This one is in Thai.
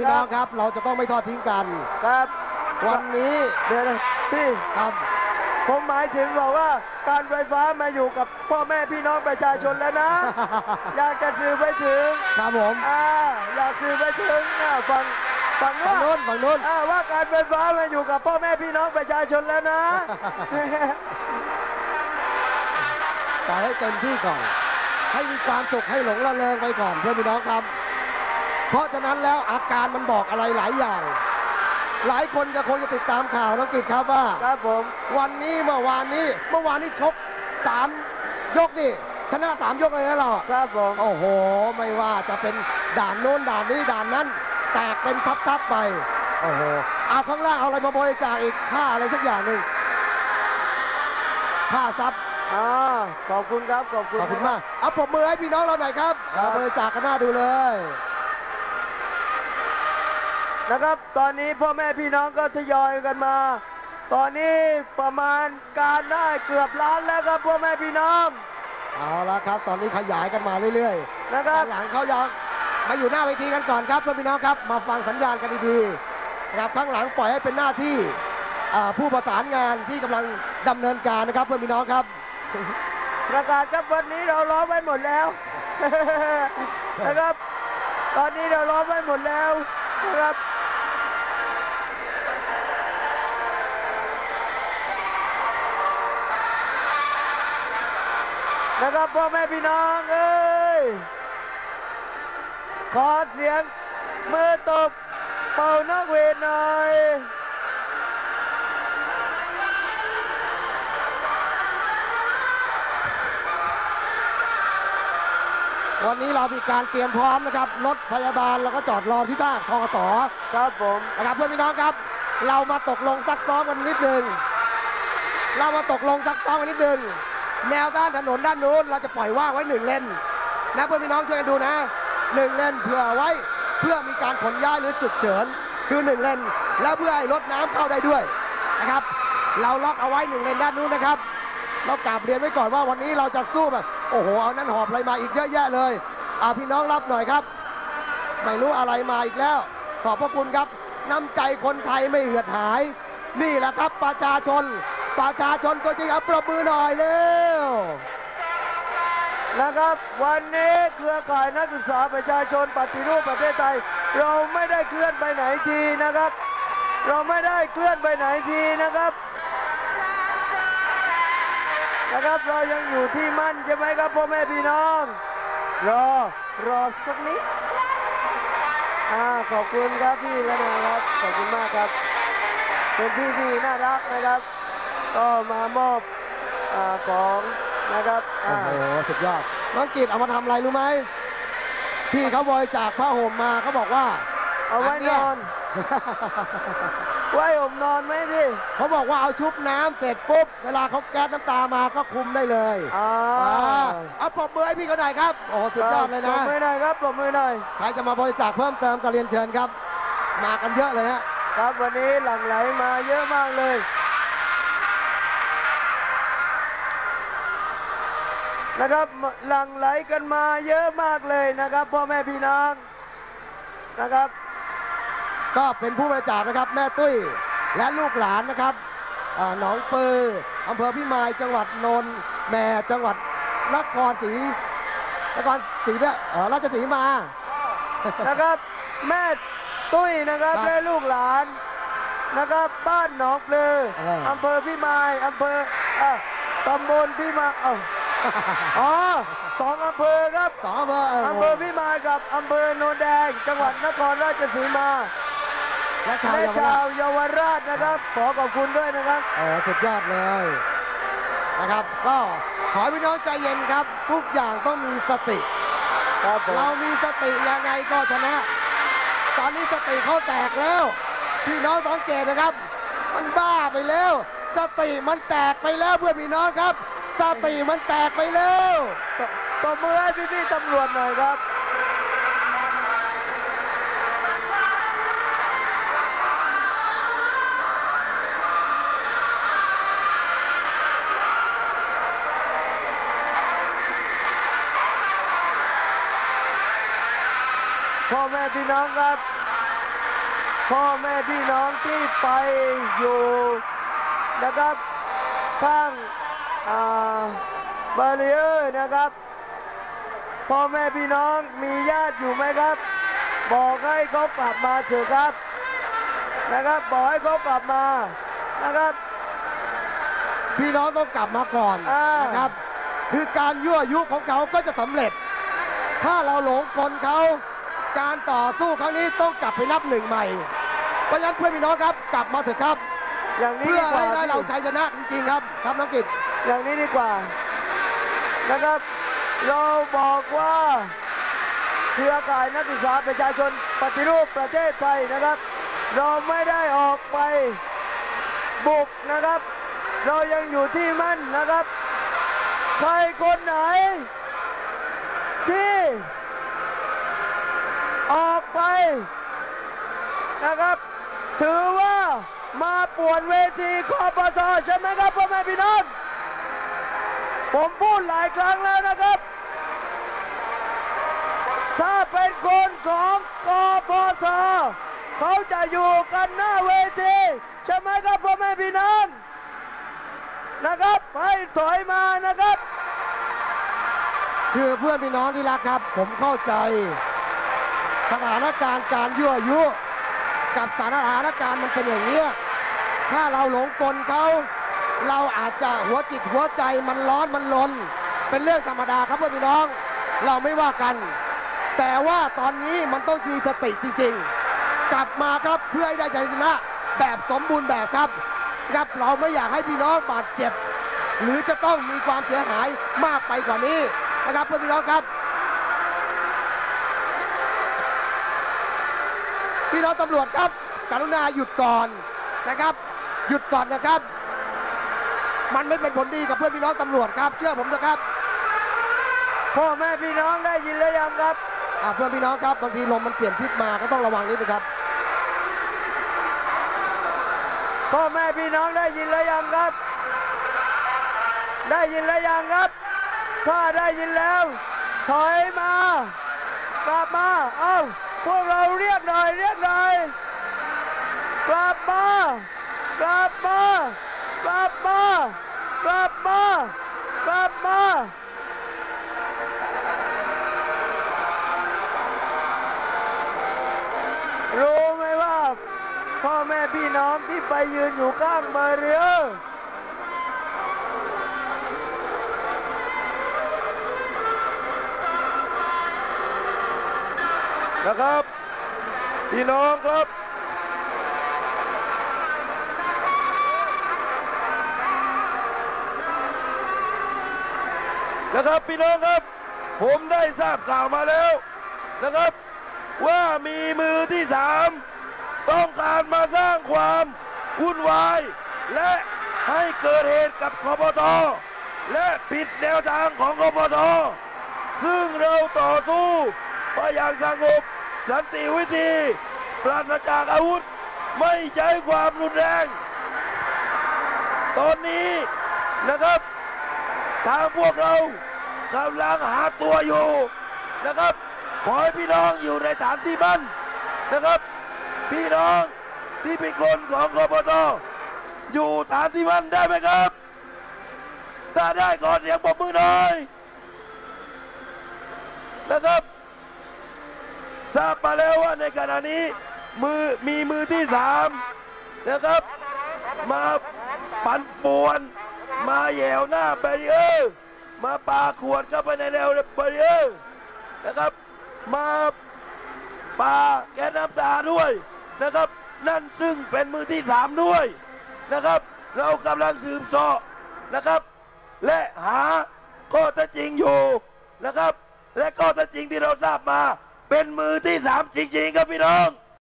พี่น้องครับเราจะต้องไม่ทอดทิ้งกัน ครับวันนี้เดี๋ยวนะพี่ครับผมหมายถึงบอกว่าการไฟฟ้ามาอยู่กับพ่อแม่พี่น้องประชาชนแล้วนะ อยากจะสื่อไปถึงครับผมอ่าอยากสื่อไปถึงอ่าฟังฟังฝั่งว่านู้นฝั่งนู้นอ่าว่าการไฟฟ้ามาอยู่กับพ่อแม่พี่น้องประชาชนแล้วนะปล่อยให้เต็มที่ก่อน ให้มีความสุขให้หลงระเริงไปก่อนเพื่อนพี่น้องครับ เพราะฉะนั้นแล้วอาการมันบอกอะไรหลายอย่าง หลายคนจะคงจะติดตามข่าวน้องกิตครับว่าครับผมวันนี้เมื่อวานนี้เมื่อวานนี้ชกสามยกนี่ชนะสามยกเลยนะเราครับผมโอ้โห ไม่ว่าจะเป็นด่านโน้นด่านนี้ด่านนั้น แตกเป็นทับๆไปโอ้โหเอาข้างล่างเอาอะไรมาบริจาคอีกค่าอะไรสักอย่างหนึ่งค่าทรัพย์อ่าขอบคุณครับขอบคุณ ขอบคุณมาก เอาปรบมือให้พี่น้องเราหน่อยครับเอาบริจาคกันหน้าดูเลย นะครับ ตอนนี้พ่อแม่พี่น้องก็ทยอยกันมา ตอนนี้ประมาณการได้เกือบล้านแล้วครับพ่อแม่พี่น้อง เอาละครับ ตอนนี้ขยายกันมาเรื่อยๆนะครับด้านหลังเขายังมาอยู่หน้าเวทีกันก่อนครับเพื่อนพี่น้องครับ มาฟังสัญญาณกันดีๆนะครับข้างหลังปล่อยให้เป็นหน้าที่อ่าผู้ประสานงานที่กำลังดำเนินการนะครับเพื่อนพี่น้องครับ ประกาศครับวันนี้เราล้อมไว้หมดแล้วนะครับ ตอนนี้เราล้อมไว้หมดแล้ว นะครับนะครับพ่อแม่พี่น้องเอ้ยขอเสียงมือตบเป่านกเวทหน่อย วันนี้เรามีการเตรียมพร้อมนะครับรถพยาบาลเราก็จอดรอที่หน้าคอสอครับผมนะครับเพื่อนพี่น้องครับ เรามาตกลงซักซ้อมกันนิดหนึ่งเรามาตกลงซักซ้อมกันนิดหนึ่งแนวด้านถนนด้านนู้นเราจะปล่อยว่างไว้หนึ่งเลนนะเพื่อนพี่น้องช่วยกันดูนะหนึ่งเลนเผื่อไว้เพื่อมีการขนย้ายหรือจุดเฉินคือหนึ่งเลนแล้วเพื่อให้รถน้ำเข้าได้ด้วยนะครับ เราล็อกเอาไว้หนึ่งเลนด้านนู้นนะครับเรากราบเรียนไว้ก่อนว่าวันนี้เราจะสู้แบบ โอ้โห เอานั้นหอบอะไรมาอีกเยอะแยะเลยอ่าพี่น้องรับหน่อยครับ ไม่รู้อะไรมาอีกแล้ว ขอบพระคุณครับ น้ำใจคนไทยไม่เหือดหาย นี่แหละครับประชาชน ประชาชนตัวจริงเอาปรบมือหน่อยเร็วนะครับวันนี้เครือข่ายนักศึกษาประชาชนปฏิรูปประเทศไทย เราไม่ได้เคลื่อนไปไหนทีนะครับ เราไม่ได้เคลื่อนไปไหนทีนะครับ นะครับเรายังอยู่ที่มั่นใช่ไหมครับพ่อแม่พี่น้อง รอรอสักนิดอ่าขอบคุณครับพี่และนะครับขอบคุณมากครับเป็นพี่ที่น่ารักนะครับ ก็มามอบอาของนะครับโอ้อ่าโหสุดยอดน้องกิตเอามาทำอะไรรู้ไหมพี่เขาบริจาคผ้าห่มมาเขาบอกว่าเอาไว้อันเนี้นยอน ไว้ผมนอนไหมพี่เขาบอกว่าเอาชุบน้ำเสร็จปุ๊บ เวลาเขาแก๊สน้ำตามาก็คุมได้เลยอ่าอ่าเอาปรบมือให้พี่เขาหน่อยครับ โอ้โหสุดยอดเลยปรนะบมือหน่อยครับปรบมือหน่อยใครจะมาบริจาคเพิ่มเติมก็เรียนเชิญครับ มากันเยอะเลยฮะ ครับวันนี้หลั่งไหลมาเยอะมากเลย นะครับหลั่งไหลกันมาเยอะมากเลยนะครับพ่อแม่พี่น้องนะครับ ก็เป็นผู้บริจาคนะครับ แม่ตุ้ยและลูกหลานนะครับอ่าหนองปืออำเภอพิมายจังหวัดนนท์แม่จังหวัดนครศรีนครศรีเนี่ยเอ่อราชสีมานะครับ แม่ตุ้ยนะครับครับและลูกหลานนะครับ บ้านหนองปลือเออออำเภอพิมายอำเภออะตำบลพิมายเอ้าอ๋อสองอำเภอครับสองอำเภอเอออำเภอพิมายกับอำเภอโนนแดง จังหวัดนครราชสีมา และชาวและเยาวชาราชวเยาวราชนะครับ ขอขอบคุณด้วยนะครับ เออสุดยอดเลยนะครับ ก็ขอให้พี่น้องใจเย็นครับ ทุกอย่างต้องมีสติ ครับผมเรามีสติยังไงก็ชนะ ตอนนี้สติเขาแตกแล้ว พี่น้องสังเกตนะครับ มันบ้าไปแล้ว สติมันแตกไปแล้วเพื่อนพี่น้องครับ สติมันแตกไปแล้ว ตบมือให้พี่ๆตำรวจหน่อยครับ พ่อแม่พี่น้องครับ พ่อแม่พี่น้องที่ไปอยู่นะครับข้างอ่าบารีเออร์นะครับ พ่อแม่พี่น้องมีญาติอยู่ไหมครับ บอกให้เขากลับมาเถอะครับ นะครับบอกให้เขากลับมานะครับพี่น้องต้องกลับมาก่อนอ่านนะครับ คือการยั่วยุของเขาก็จะสำเร็จ ถ้าเราหลงกลเขา การต่อสู้ครั้งนี้ต้องกลับไปนับหนึ่งใหม่เพราะฉะนั้นเพื่อนพี่น้องครับกลับมาเถอะครับ อย่างนี้เพื่อดีกว่าให้ได้เราชัยชนะจริงๆครับครับน้องกิตอย่างนี้ดีกว่านะครับ เราบอกว่าเครือข่ายนักศึกษาประชาชนปฏิรูปประเทศไทยนะครับ เราไม่ได้ออกไปบุกนะครับ เรายังอยู่ที่มั่นนะครับ ใครคนไหนที่ นะครับ ถือว่ามาป่วนเวทีคอปทใช่ไหมครับพ่อแม่พี่น้องผมพูดหลายครั้งแล้วนะครับ ถ้าเป็นคนของกปทเขาจะอยู่กันหน้าเวทีใช่ไหมครับพ่อแม่พี่น้องนะครับให้ถอยมานะครับ คือเพื่อนพี่น้องที่รักครับ ผมเข้าใจ สถานการณ์การยั่วยุ กับสถานการณ์มันเป็นอย่างนี้ถ้าเราหลงกลเขาเราอาจจะหัวจิตหัวใจมันร้อนมันลน เป็นเรื่องธรรมดาครับเพื่อนพี่น้อง เราไม่ว่ากัน แต่ว่าตอนนี้มันต้องมีสติจริงๆ กลับมาครับเพื่อให้ได้ชัยชนะแบบสมบูรณ์แบบครับครับเราไม่อยากให้พี่น้องบาดเจ็บ หรือจะต้องมีความเสียหายมากไปกว่านี้นะครับเพื่อนพี่น้องครับ พี่น้องตำรวจครับกรุณาหยุดก่อนนะครับ หยุดก่อนนะครับ มันไม่เป็นผลดีกับเพื่อนพี่น้องตำรวจครับ เชื่อผมนะครับพ่อแม่พี่น้องได้ยินแล้วยังครับอ่าเพื่อนพี่น้องครับบางทีลมมันเปลี่ยนทิศมาก็ต้องระวังนิดนะครับพ่อแม่พี่น้องได้ยินแล้วยังครับ ได้ยินแล้วยังครับถ้าได้ยินแล้ว ถอยมากลับมา เอ้า พวกเราเรียกหน่อยเรียกหน่อยกลับมากลับมากลับมากลับมากลับมารู้ไหมว่าพ่อแม่พี่น้องที่ไปยืนอยู่ข้างบาเรีย นะครับพี่น้องครับนะครับพี่น้องครับ ผมได้ทราบข่าวมาแล้วนะครับ ว่ามีมือที่สามต้องการมาสร้างความวุ่นวาย และให้เกิดเหตุกับคอปทและผิดแนวทางของคอปทซึ่งเราต่อสู้ไปอย่างสงบ สันติวิธีปราศจากอาวุธ ไม่ใช้ความรุนแรง ตอนนี้นะครับ ทางพวกเรากำลังหาตัวอยู่นะครับ ขอให้พี่น้องอยู่ในฐานที่มั่นนะครับ พี่น้องที่เป็นคนของกบฏอยู่ฐานที่มั่นได้ไหมครับ ถ้าได้ก่อนเสียงปรบมือหน่อยนะครับ ทราบมาแล้วว่าในขณะนี้มือมีมือที่สามนะครับ มาปั่นป่วน มาแยวหน้าแบรีเออร์มาปาขวดเข้าไปในแนวแบรีเออร์นะครับ มาปาแก๊สน้ำตาด้วยนะครับ นั่นซึ่งเป็นมือที่สามด้วยนะครับ เรากำลังสืบสอบนะครับ และหาข้อเท็จจริงอยู่นะครับ และข้อเท็จจริงที่เราทราบมา เป็นมือที่สามจริงๆครับพี่น้อง